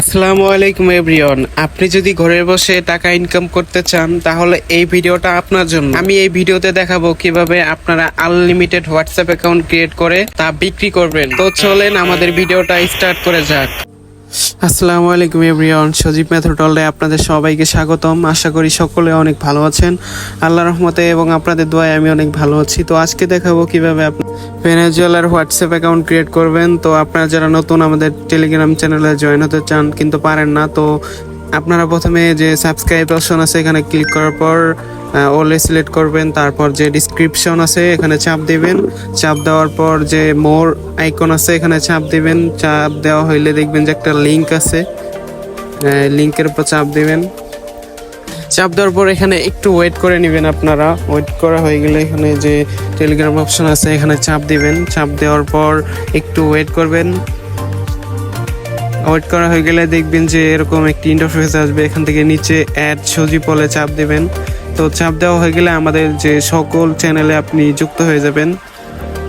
আসসালামু আলাইকুম এভরিওয়ান। আপনি যদি ঘরে বসে টাকা ইনকাম করতে চান, তাহলে এই ভিডিওটা আপনার জন্য। আমি এই ভিডিওতে দেখাবো কীভাবে আপনারা আনলিমিটেড হোয়াটসঅ্যাপ অ্যাকাউন্ট ক্রিয়েট করে তা বিক্রি করবেন। তো চলেন আমাদের ভিডিওটা স্টার্ট করে যাক। আসসালামু আলাইকুম এভরিওয়ান, সজীব মেথডলে আপনাদের সবাইকে স্বাগতম। আশা করি সকলে অনেক ভালো আছেন। আল্লাহ রহমতে এবং আপনাদের দোয়ায় আমি অনেক ভালো আছি। তো আজকে দেখাবো কীভাবে ভেনেজুয়েলার হোয়াটসঅ্যাপ অ্যাকাউন্ট ক্রিয়েট করবেন। তো আপনারা যারা নতুন আমাদের টেলিগ্রাম চ্যানেলে জয়েন হতে চান, কিন্তু পারেন না, তো আপনারা প্রথমে যে সাবস্ক্রাইব অপশন আছে, এখানে ক্লিক করার পর ওলে সিলেক্ট করবেন। তারপর যে ডিসক্রিপশন আছে, এখানে চাপ দিবেন। চাপ দেওয়ার পর যে মোর আইকন আছে, এখানে চাপ দিবেন। চাপ দেওয়া হইলে দেখবেন যে একটা লিংক আছে। লিঙ্কের উপর চাপ দিবেন। চাপ দেওয়ার পর এখানে একটু ওয়েট করে নেবেন আপনারা। ওয়েট করা হয়ে গেলে এখানে যে টেলিগ্রাম অপশন আছে, এখানে চাপ দিবেন। চাপ দেওয়ার পর একটু ওয়েট করবেন। ওয়েট করা হয়ে গেলে দেখবেন যে এরকম একটি ইন্টারফেস আসবে। এখান থেকে নিচে অ্যাড সজি পলে চাপ দেবেন। তো চাপ দেওয়া হয়ে গেলে আমাদের যে সকল চ্যানেলে আপনি যুক্ত হয়ে যাবেন।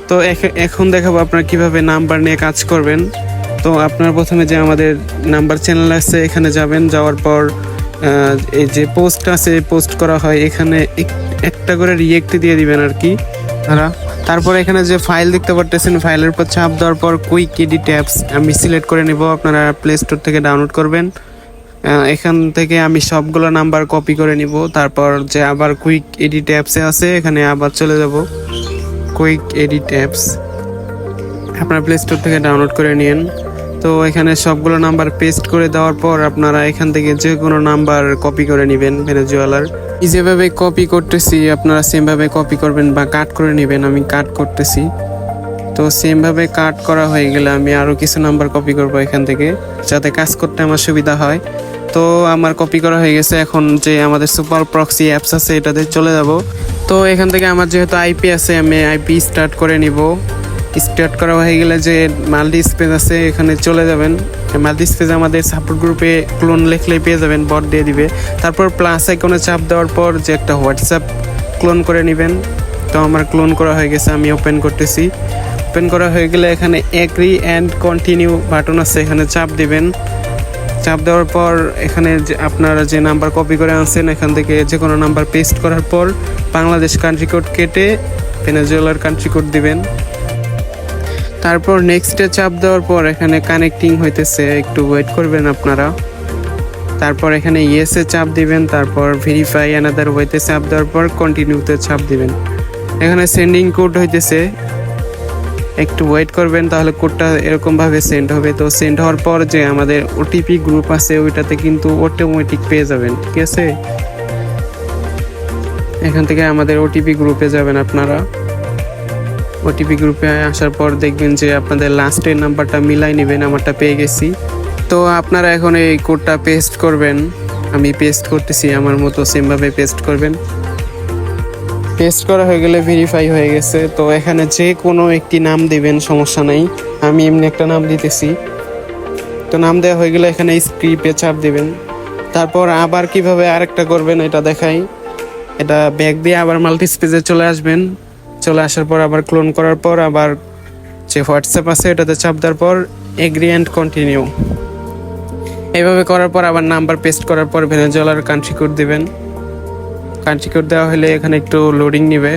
তো এখ- এখন দেখাবো আপনারা কীভাবে নাম্বার নিয়ে কাজ করবেন। তো আপনার প্রথমে যে আমাদের নাম্বার চ্যানেল আছে, এখানে যাবেন। যাওয়ার পর এই যে পোস্ট আছে পোস্ট করা হয় এখানে এক- একটা করে রিয়েক্ট দিয়ে দিবেন আর কি। তারা তারপর এখানে যে ফাইল দেখতে পারতেছেন ফাইলের উপর চাপ দেওয়ার পর কুইক এডিট অ্যাপস আমি সিলেক্ট করে নেব আপনারা প্লে স্টোর থেকে ডাউনলোড করবেন। এখান থেকে আমি সবগুলো নাম্বার কপি করে নিব তারপর যে আবার কুইক এডিট অ্যাপসে আছে এখানে আবার চলে যাব। কুইক এডিট অ্যাপস আপনারা প্লে স্টোর থেকে ডাউনলোড করে নিন তো এখানে সবগুলো নাম্বার পেস্ট করে দেওয়ার পর আপনারা এখান থেকে যে কোনো নাম্বার কপি করে নেবেন ভেনেজুয়েলার। যেভাবে কপি করতেছি, আপনারা সেমভাবে কপি করবেন বা কাট করে নেবেন, আমি কাট করতেছি। তো সেমভাবে কাট করা হয়ে গেলে আমি আরও কিছু নাম্বার কপি করব এখান থেকে, যাতে কাজ করতে আমার সুবিধা হয়। তো আমার কপি করা হয়ে গেছে এখন যে আমাদের সুপার প্রক্সি অ্যাপস আছে, এটাতে চলে যাব। তো এখান থেকে আমার যেহেতু আইপি আছে, আমি আইপি স্টার্ট করে নিব। স্টার্ট করা হয়ে গেলে যে মাল্টি স্পেস আছে, এখানে চলে যাবেন। মাল্টি স্পেস আমাদের সাপোর্ট গ্রুপে ক্লোন লিখলেই পেয়ে যাবেন বট দিয়ে দিবে। তারপর প্লাস আইকনে চাপ দেওয়ার পর যে একটা হোয়াটসঅ্যাপ ক্লোন করে নেবেন। তো আমার ক্লোন করা হয়ে গেছে, আমি ওপেন করতেছি। ওপেন করা হয়ে গেলে এখানে এগ্রি অ্যান্ড কন্টিনিউ বাটন আছে, এখানে চাপ দিবেন। চাপ দেওয়ার পর এখানে যে আপনারা যে নাম্বার কপি করে আনছেন, এখান থেকে যে কোনো নাম্বার পেস্ট করার পর বাংলাদেশ কান্ট্রি কোড কেটে ভেনেজুয়েলার কান্ট্রি কোড দিবেন। তারপর নেক্সটে চাপ দেওয়ার পর এখানে কানেক্টিং হইতেছে। একটু ওয়েট করবেন আপনারা। তারপর এখানে ইয়েসে চাপ দিবেন, তারপর ভেরিফাই অ্যানাদার ওয়েতে চাপ দেওয়ার পর কন্টিনিউতে চাপ দিবেন। এখানে সেন্ডিং কোড হইতেছে। একটু ওয়েট করবেন, তাহলে কোডটা এরকমভাবে সেন্ড হবে। তো সেন্ড হওয়ার পর যে আমাদের ওটিপি গ্রুপ আছে, ওইটাতে কিন্তু অটোমেটিক পেয়ে যাবেন, ঠিক আছে? এখান থেকে আমাদের ওটিপি গ্রুপে যাবেন আপনারা। ওটিপি গ্রুপে আসার পর দেখবেন যে আপনাদের লাস্টের নাম্বারটা মিলাই নেবেন, আমারটা পেয়ে গেছি। তো আপনারা এখন এই কোডটা পেস্ট করবেন। আমি পেস্ট করতেছি, আমার মতো সেমভাবে পেস্ট করবেন। পেস্ট করা হয়ে গেলে ভেরিফাই হয়ে গেছে। তো এখানে যে কোনো একটি নাম দেবেন, সমস্যা নাই। আমি এমনি একটা নাম দিতেছি। তো নাম দেওয়া হয়ে গেলে এখানে স্ক্রিপে চাপ দেবেন। তারপর আবার কীভাবে আরেকটা করবেন, এটা দেখাই। এটা ব্যাগ দিয়ে আবার মাল্টি স্পেসে চলে আসবেন। চলে আসার পর, আবার ক্লোন করার পর, আবার যে হোয়াটসঅ্যাপ আছে এটাতে চাপ দেওয়ার পর এগ্রি অ্যান্ড কন্টিনিউ এইভাবে করার পর, আবার নাম্বার পেস্ট করার পর ভেনেজুয়েলার কান্ট্রি কোড দিবেন। কান্ট্রি কোড দেওয়া হলে এখানে একটু লোডিং নিবে।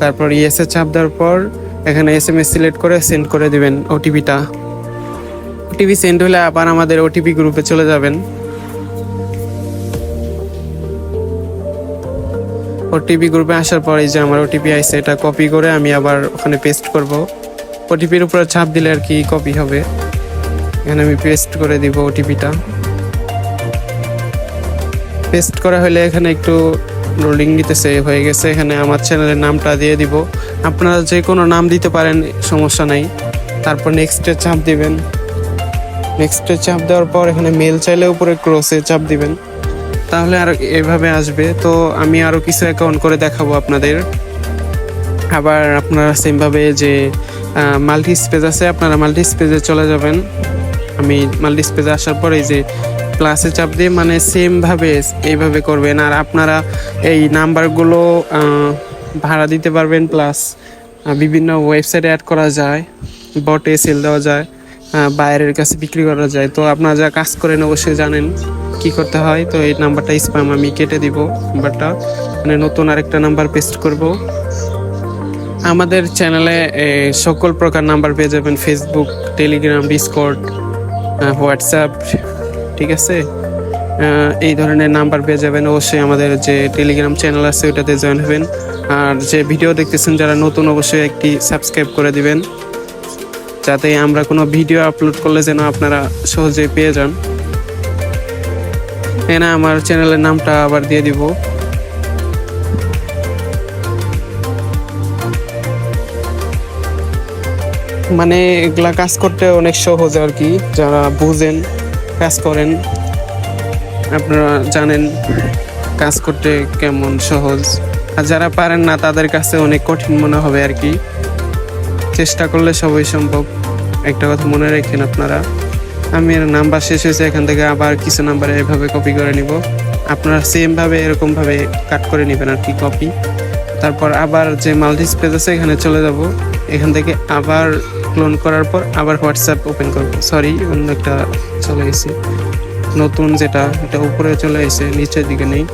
তারপর ইয়েসে চাপ দেওয়ার পর, এখানে এস এম এস সিলেক্ট করে সেন্ড করে দিবেন ওটিপিটা ওটিপি সেন্ড হলে আবার আমাদের ওটিপি গ্রুপে চলে যাবেন। ওটিপি গ্রুপে আসার পর যে আমার ওটিপি আইছে, এটা কপি করে আমি আবার ওখানে পেস্ট করব। ওটিপির উপরে চাপ দিলে আর কি কপি হবে? এখানে আমি পেস্ট করে দিব ওটিপিটা পেস্ট করা হলে এখানে একটু লোডিং নিতেছে হয়ে গেছে। এখানে আমার চ্যানেলের নামটা দিয়ে দিব। আপনারা যে কোনো নাম দিতে পারেন, সমস্যা নাই। তারপর নেক্সটে চাপ দিবেন। নেক্সটে চাপ দেওয়ার পর এখানে মেল চাইলে উপরে ক্রসে চাপ দিবেন। তাহলে আর এভাবে আসবে। তো আমি আরও কিছু অ্যাকাউন্ট করে দেখাবো আপনাদের। আবার আপনারা সেমভাবে যে মাল্টি স্পেস আছে, আপনারা মাল্টি স্পেসে চলে যাবেন। আমি মাল্টি স্পেসে আসার পরে যে প্লাসে চাপ দিয়ে মানে সেমভাবে এইভাবে করবেন। আর আপনারা এই নাম্বারগুলো ভাড়া দিতে পারবেন প্লাস বিভিন্ন ওয়েবসাইটে অ্যাড করা যায় বটে সেল দেওয়া যায় বাইরের কাছে বিক্রি করা যায়। তো আপনারা যা কাজ করেন অবশ্যই জানেন। কি করতে হয়, তো এই নাম্বারটা স্প্যাম আমি কেটে দিব, নাম্বারটা। মানে নতুন আরেকটা নাম্বার পেস্ট করব। আমাদের চ্যানেলে সকল প্রকার নাম্বার পেয়ে যাবেন ফেসবুক টেলিগ্রাম ডিসকর্ড হোয়াটসঅ্যাপ ঠিক আছে? এই ধরনের নাম্বার পেয়ে যাবেন। অবশ্যই আমাদের যে টেলিগ্রাম চ্যানেল আছে ওটাতে জয়েন হবেন। আর যে ভিডিও দেখতেছেন, যারা নতুন, অবশ্যই একটি সাবস্ক্রাইব করে দিবেন। যাতে আমরা কোনো ভিডিও আপলোড করলে যেন আপনারা সহজেই পেয়ে যান। এখানে আমার চ্যানেলের নামটা আবার দিয়ে দিব। মানে এগুলা কাজ করতে অনেক সহজ আর কি, যারা বুঝেন, কাজ করেন, আপনারা জানেন কাজ করতে কেমন সহজ। আর যারা পারেন না, তাদের কাছে অনেক কঠিন মনে হবে আর কি। চেষ্টা করলে সবই সম্ভব। একটা কথা মনে রাখেন আপনারা। আমি নাম্বার শেষ হয়েছে, এখান থেকে আবার কিছু নাম্বার এভাবে কপি করে নিব। আপনারা সেম ভাবে, এরকম ভাবে কাট করে নেবেন আর কি কপি তারপর আবার যে মাল্টি স্পেস আছে, এখানে চলে যাব। এখান থেকে আবার ক্লোন করার পর আবার হোয়াটসঅ্যাপ ওপেন করব। সরি অন্য একটা চলে গেছে। নতুন যেটা, এটা উপরে চলে এসে নিচের দিকে নেই।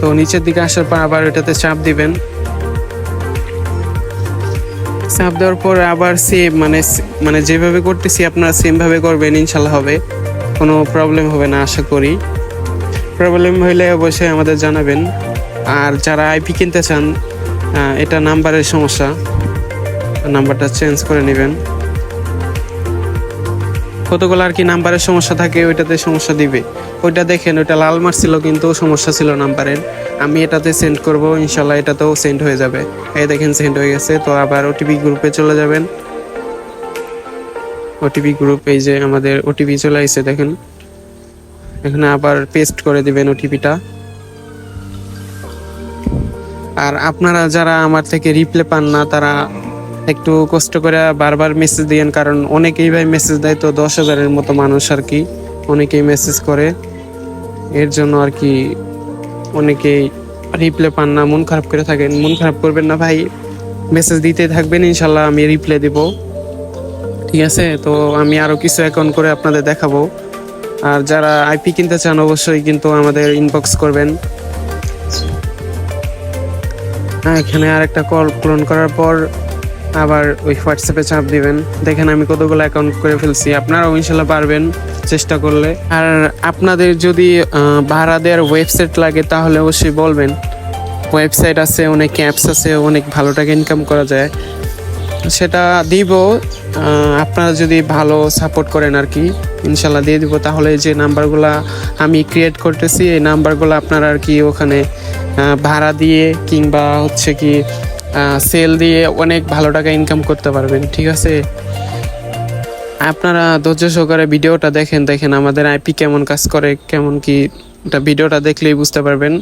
তো নিচের দিকে আসার পর আবার এটাতে চাপ দিবেন। চাপ দেওয়ার পর আবার সেম মানে মানে যেভাবে করতেছি আপনারা সেম ভাবে করবেন, ইনশাল্লাহ হবে। কোনো প্রবলেম হবে না, আশা করি। প্রবলেম হইলে অবশ্যই আমাদের জানাবেন। আর যারা আইপি কিনতে চান এটা নাম্বারের সমস্যা। নাম্বারটা চেঞ্জ করে নেবেন। কতগুলো আর কি নাম্বারের সমস্যা থাকে, ওইটাতে সমস্যা দিবে। ওইটা দেখেন, ওইটা লাল মার ছিল, কিন্তু সমস্যা ছিল নাম্বারের। আমি এটাতে সেন্ড করব, ইনশাল্লাহ এটাতেও সেন্ড হয়ে যাবে। এই দেখেন সেন্ড হয়ে গেছে, তো আবার ওটিপি গ্রুপে চলে যাবেন। ওটিপি গ্রুপ এই যে আমাদের ওটিপি চলে আসছে দেখেন। এখানে আবার পেস্ট করে দিবেন ওটিপিটা আর আপনারা যারা আমার থেকে রিপ্লে পান না, তারা একটু কষ্ট করে বারবার মেসেজ দিয়েন, কারণ অনেকেই ভাই মেসেজ দেয় তো দশ হাজারের মতো মানুষ আর কি। অনেকেই মেসেজ করে। এর জন্য আর কি অনেকেই রিপ্লে পান না, মন খারাপ করে থাকেন। মন খারাপ করবেন না ভাই। মেসেজ দিতে থাকবেন, ইনশাল্লাহ আমি রিপ্লে দিব। ঠিক আছে? তো আমি আরও কিছু অ্যাকাউন্ট করে আপনাদের দেখাবো। আর যারা আইপি কিনতে চান, অবশ্যই কিন্তু আমাদের ইনবক্স করবেন। হ্যাঁ এখানে আর একটা কল পূরণ করার পর আবার ওই হোয়াটসঅ্যাপে চাপ দিবেন। দেখেন আমি কতগুলো অ্যাকাউন্ট করে ফেলছি। আপনারাও ইনশাল্লাহ পারবেন। চেষ্টা করলে। আর আপনাদের যদি ভাড়া দেওয়ার ওয়েবসাইট লাগে, তাহলে অবশ্যই বলবেন। ওয়েবসাইট আছে, অনেক অ্যাপস আছে, অনেক ভালো টাকা ইনকাম করা যায়। সেটা দিব আপনারা যদি ভালো সাপোর্ট করেন আর কি, ইনশাল্লাহ দিয়ে দিব। তাহলে যে নাম্বারগুলা আমি ক্রিয়েট করতেছি, এই নাম্বারগুলো আপনারা আর কি ওখানে ভাড়া দিয়ে কিংবা হচ্ছে কি সেল দিয়ে অনেক ভালো টাকা ইনকাম করতে পারবেন। ঠিক আছে? আপনারা ধৈর্য সহকারে ভিডিওটা দেখেন দেখেন আমাদের আইপি কেমন কাজ করে, কেমন কি এটা ভিডিওটা দেখলেই বুঝতে পারবেন।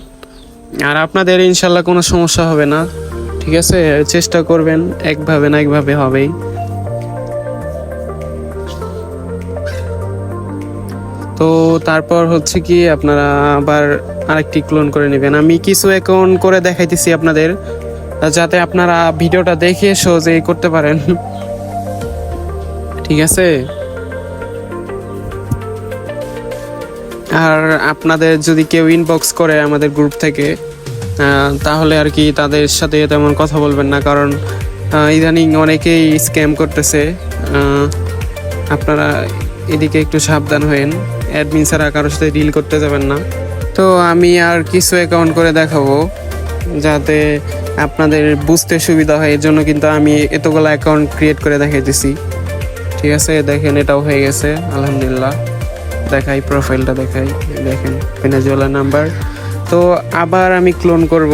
আর আপনাদের ইনশাল্লাহ কোনো সমস্যা হবে না, ঠিক আছে? চেষ্টা করবেন, একভাবে না একভাবে হবেই। তো তারপর হচ্ছে কি, আপনারা আবার আরেকটি ক্লোন করে নেবেন। আমি কিছু অ্যাকাউন্ট করে দেখাইতেছি আপনাদের, যাতে আপনারা ভিডিওটা দেখে সহজেই করতে পারেন। ঠিক আছে? আর আপনাদের যদি কেউ ইনবক্স করে আমাদের গ্রুপ থেকে তাহলে আর কি তাদের সাথে তেমন কথা বলবেন না, কারণ ইদানিং অনেকেই স্ক্যাম করতেছে। আপনারা এদিকে একটু সাবধান হয়েন। অ্যাডমিন ছাড়া কারোর সাথে ডিল করতে যাবেন না। তো আমি আর কিছু অ্যাকাউন্ট করে দেখাবো, যাতে আপনাদের বুঝতে সুবিধা হয়। এর জন্য কিন্তু আমি এতগুলো অ্যাকাউন্ট ক্রিয়েট করে দেখাইতেছি। ঠিক আছে, দেখেন এটাও হয়ে গেছে, আলহামদুলিল্লাহ। দেখাই প্রোফাইলটা দেখাই, দেখেন পেনাজোলা নাম্বার তো আবার আমি ক্লোন করব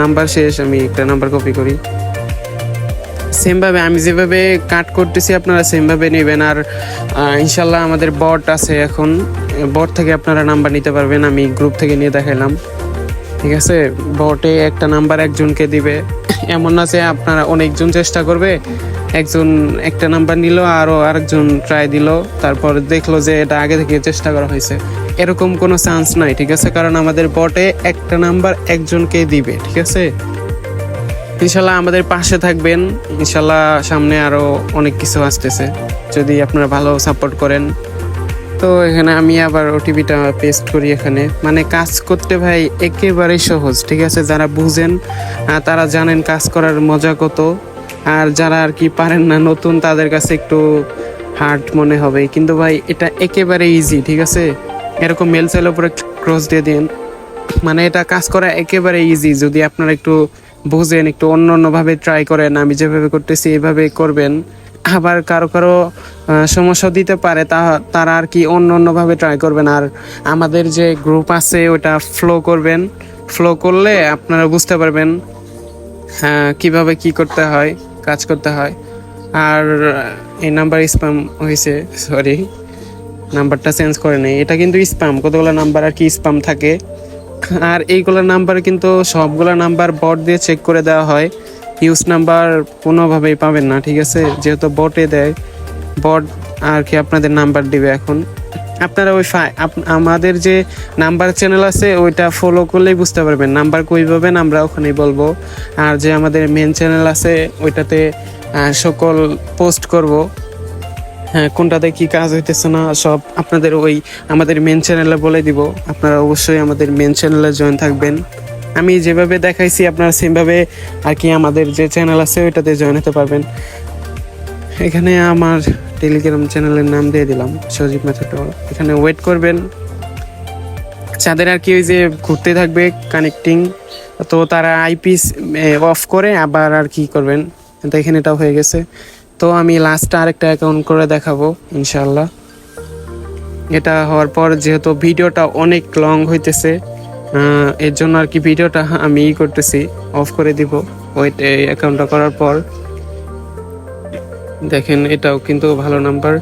নাম্বার শেষ, আমি একটা নাম্বার কপি করি। সেমভাবে আমি যেভাবে কাট করতেছি, আপনারা সেমভাবে নেবেন, আর ইনশাল্লাহ আমাদের বট আছে এখন। বট থেকে আপনারা নাম্বার নিতে পারবেন, আমি গ্রুপ থেকে নিয়ে দেখাইলাম। ঠিক আছে বটে একটা নাম্বার একজনকে দিবে। এমন না যে আপনারা অনেকজন চেষ্টা করবে একজন একটা নাম্বার নিল আরও আরেকজন ট্রাই দিল, তারপর দেখল যে এটা আগে থেকে চেষ্টা করা হয়েছে। এরকম কোনো চান্স নাই, ঠিক আছে? কারণ আমাদের বটে একটা নাম্বার একজনকে দিবে, ঠিক আছে? ইনশাল্লাহ আমাদের পাশে থাকবেন। ইনশাল্লাহ সামনে আরও অনেক কিছু আসতেছে, যদি আপনারা ভালো সাপোর্ট করেন। তো এখানে আমি আবার ওটিপিটা পেস্ট করি এখানে। মানে কাজ করতে ভাই একেবারেই সহজ, ঠিক আছে? যারা বুঝেন তারা জানেন কাজ করার মজা কত। আর যারা আর কি পারেন না নতুন, তাদের কাছে একটু হার্ড মনে হবে। কিন্তু ভাই, এটা একেবারে ইজি ঠিক আছে? এরকম মেল সেলের উপরে ক্রস দিয়ে দিন। মানে এটা কাজ করা একেবারে ইজি যদি আপনারা একটু বুঝেন, একটু অন্য অন্যভাবে ট্রাই করেন, আমি যেভাবে করতেছি এইভাবে করবেন। আবার কারও কারও সমস্যা দিতে পারে, তা, তারা আর কি অন্য অন্যভাবে ট্রাই করবেন। আর আমাদের যে গ্রুপ আছে, ওটা ফ্লো করবেন। ফ্লো করলে আপনারা বুঝতে পারবেন হ্যাঁ কীভাবে কি করতে হয়। কাজ করতে হয়। আর এই নাম্বার স্প্যাম হয়েছে সরি নাম্বারটা চেঞ্জ করে নেই। এটা কিন্তু স্প্যাম কতগুলো নাম্বার আর কি স্প্যাম থাকে। আর এইগুলো নাম্বার কিন্তু সবগুলো নাম্বার বট দিয়ে চেক করে দেওয়া হয়। ইউজ নাম্বার কোনোভাবেই পাবেন না, ঠিক আছে? যেহেতু বটে দেয় বট আর কি আপনাদের নাম্বার দিবে এখন। আপনারা ওই আমাদের যে নাম্বার চ্যানেল আছে, ওইটা ফলো করলেই বুঝতে পারবেন। নাম্বার কই পাবেন, আমরা ওখানেই বলব। আর যে আমাদের মেন চ্যানেল আছে, ওইটাতে সকল পোস্ট করব। হ্যাঁ কোনটাতে কি কাজ হইতেছে না, সব আপনাদের ওই আমাদের মেন চ্যানেলে বলে দিব। আপনারা অবশ্যই আমাদের মেন চ্যানেলে জয়েন থাকবেন। আমি যেভাবে দেখাইছি, আপনারা সেমভাবে আর কি আমাদের যে চ্যানেল আছে, ওইটাতে জয়েন হতে পারবেন। এখানে আমার টেলিগ্রাম চ্যানেলের নাম দিয়ে দিলাম, সজীব মেথড এখানে ওয়েট করবেন। যাদের আর কি ওই যে ঘুরতে থাকবে কানেক্টিং তো তারা আইপিস অফ করে আবার আর কি করবেন। দেখেন এটা হয়ে গেছে। তো আমি লাস্টে আরেকটা অ্যাকাউন্ট করে দেখাবো ইনশাল্লাহ এটা হওয়ার পর যেহেতু ভিডিওটা অনেক লং হইতেছে এর জন্য আর কি ভিডিওটা আমি ই করতেছি অফ করে দিব। এই অ্যাকাউন্টটা করার পর। দেখেন, এটাও কিন্তু ভালো নাম্বার।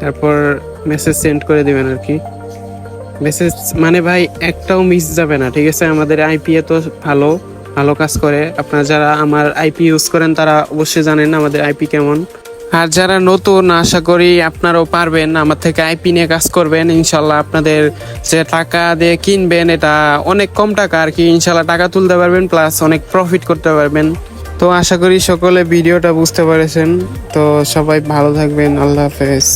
তারপর মেসেজ সেন্ড করে দেবেন আর কি। মেসেজ মানে ভাই, একটাও মিস যাবে না, ঠিক আছে? আমাদের আইপি তো ভালো ভালো কাজ করে। আপনারা যারা আমার আইপি ইউজ করেন, তারা অবশ্যই জানেন আমাদের আইপি কেমন। আর যারা নতুন, আশা করি আপনারাও পারবেন আমার থেকে আইপি নিয়ে কাজ করবেন। ইনশাল্লাহ আপনাদের যে টাকা দিয়ে কিনবেন, এটা অনেক কম টাকা আর কি। ইনশাল্লাহ টাকা তুলতে পারবেন প্লাস অনেক প্রফিট করতে পারবেন। তো আশা করি সকলে ভিডিওটা বুঝতে পেরেছেন। তো সবাই ভালো থাকবেন। আল্লাহ হাফেজ।